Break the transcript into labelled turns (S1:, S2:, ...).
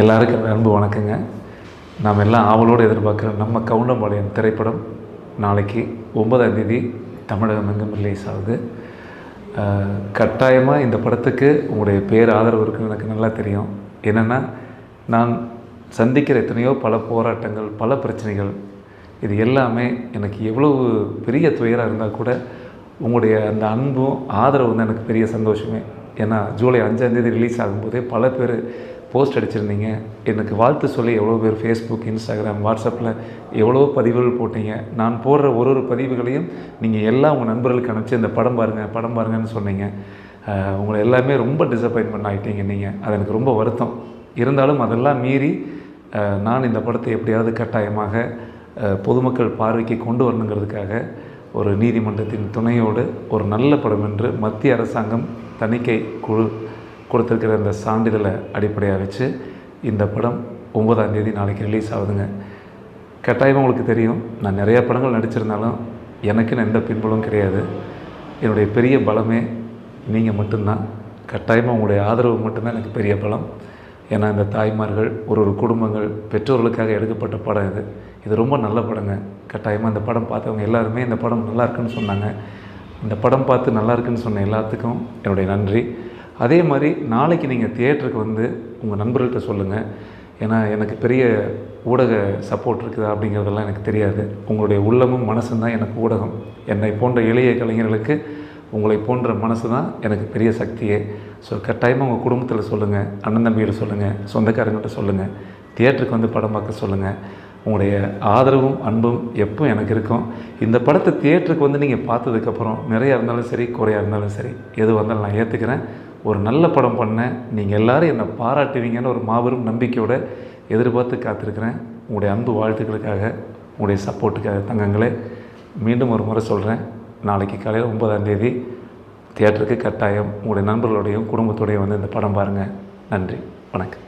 S1: எல்லாருக்கும் அன்பு வணக்கங்க. நாம் எல்லாம் ஆவலோடு எதிர்பார்க்குற நம்ம கவுண்டம்பாளையம் திரைப்படம் நாளைக்கு ஒன்பதாம் தேதி தமிழகம் எங்கும் ரிலீஸ் ஆகுது. கட்டாயமாக இந்த படத்துக்கு உங்களுடைய பேர் ஆதரவு இருக்குன்னு எனக்கு நல்லா தெரியும். என்னென்னா நான் சந்திக்கிற எத்தனையோ பல போராட்டங்கள் பல பிரச்சனைகள் இது எல்லாமே எனக்கு எவ்வளவு பெரிய துயராக இருந்தால் கூட உங்களுடைய அந்த அன்பும் ஆதரவும் தான் எனக்கு பெரிய சந்தோஷமே. ஏன்னா ஜூலை அஞ்சாந்தேதி ரிலீஸ் ஆகும்போதே பல பேர் போஸ்ட் அடிச்சிருந்தீங்க. எனக்கு வாழ்த்து சொல்லி எவ்வளோ பேர் ஃபேஸ்புக் இன்ஸ்டாகிராம் வாட்ஸ்அப்பில் எவ்வளோ பதிவுகள் போட்டீங்க. நான் போடுற ஒரு ஒரு பதிவுகளையும் நீங்கள் எல்லாம் உங்கள் நண்பர்களுக்கு அனுப்பிச்சு இந்த படம் பாருங்கள் படம் பாருங்கன்னு சொன்னீங்க. உங்களை எல்லாமே ரொம்ப டிசப்பாயின்மெண்ட் ஆகிட்டீங்க நீங்கள் அது எனக்கு ரொம்ப வருத்தம். இருந்தாலும் அதெல்லாம் மீறி நான் இந்த படத்தை எப்படியாவது கட்டாயமாக பொதுமக்கள் பார்வைக்கு கொண்டு வரணுங்கிறதுக்காக ஒரு நீதிமன்றத்தின் துணையோடு ஒரு நல்ல படம் என்று மத்திய அரசாங்கம் தணிக்கை குழு கொடுத்துருக்கிற அந்த சான்றிதழை அடிப்படையாக வச்சு இந்த படம் ஒன்பதாம் தேதி நாளைக்கு ரிலீஸ் ஆகுதுங்க. கட்டாயமாக உங்களுக்கு தெரியும் நான் நிறையா படங்கள் நடிச்சிருந்தாலும் எனக்குன்னு எந்த பின்புலம் கிடையாது. என்னுடைய பெரிய பலமே நீங்கள் மட்டும்தான். கட்டாயமாக உங்களுடைய ஆதரவு மட்டும்தான் எனக்கு பெரிய பலம். ஏன்னா இந்த தாய்மார்கள் ஒரு ஒரு குடும்பங்கள் பெற்றோர்களுக்காக எடுக்கப்பட்ட படம் இது. இது ரொம்ப நல்ல படங்க. கட்டாயமாக இந்த படம் பார்த்தவங்க எல்லாருமே இந்த படம் நல்லா இருக்குன்னு சொன்னாங்க. இந்த படம் பார்த்து நல்லா இருக்குன்னு சொன்ன எல்லாத்துக்கும் என்னுடைய நன்றி. அதே மாதிரி நாளைக்கு நீங்கள் தியேட்டருக்கு வந்து உங்கள் நண்பர்கள்ட்ட சொல்லுங்கள் ஏன்னா எனக்கு பெரிய ஊடக சப்போர்ட் இருக்குதா அப்படிங்கிறதெல்லாம் எனக்கு தெரியாது. உங்களுடைய உள்ளமும் மனசும் தான் எனக்கு ஊடகம். என்னை போன்ற இளைய கலைஞர்களுக்கு உங்களை போன்ற மனசு தான் எனக்கு பெரிய சக்தியே. ஸோ கட்டாயமாக உங்கள் குடும்பத்தில் சொல்லுங்கள் அண்ணன் தம்பிகிட்ட சொல்லுங்கள் சொந்தக்காரங்கள்ட்ட சொல்லுங்கள் தியேட்டருக்கு வந்து படம் பார்க்க சொல்லுங்கள் உங்களுடைய ஆதரவும் அன்பும் எப்போ எனக்கு இருக்கும்? இந்த படத்தை தியேட்டருக்கு வந்து நீங்கள் பார்த்ததுக்கப்புறம் நிறையா இருந்தாலும் சரி குறையாக இருந்தாலும் சரி எது வந்தாலும் நான் ஏற்றுக்கிறேன் ஒரு நல்ல படம் பண்ணேன் நீங்கள் எல்லோரும் என்னை பாராட்டுவீங்கன்னு ஒரு மாபெரும் நம்பிக்கையோடு எதிர்பார்த்து காத்திருக்கிறேன். உங்களுடைய அன்பு வாழ்த்துக்களுக்காக உங்களுடைய சப்போர்ட்டுக்காக தங்கங்களே மீண்டும் ஒரு முறை சொல்கிறேன் நாளைக்கு காலையில் ஒன்பதாம் தேதி தியேட்டருக்கு கட்டாயம் உங்களுடைய நண்பர்களோடையும் குடும்பத்தோடையும் வந்து இந்த படம் பாருங்கள் நன்றி. வணக்கம்.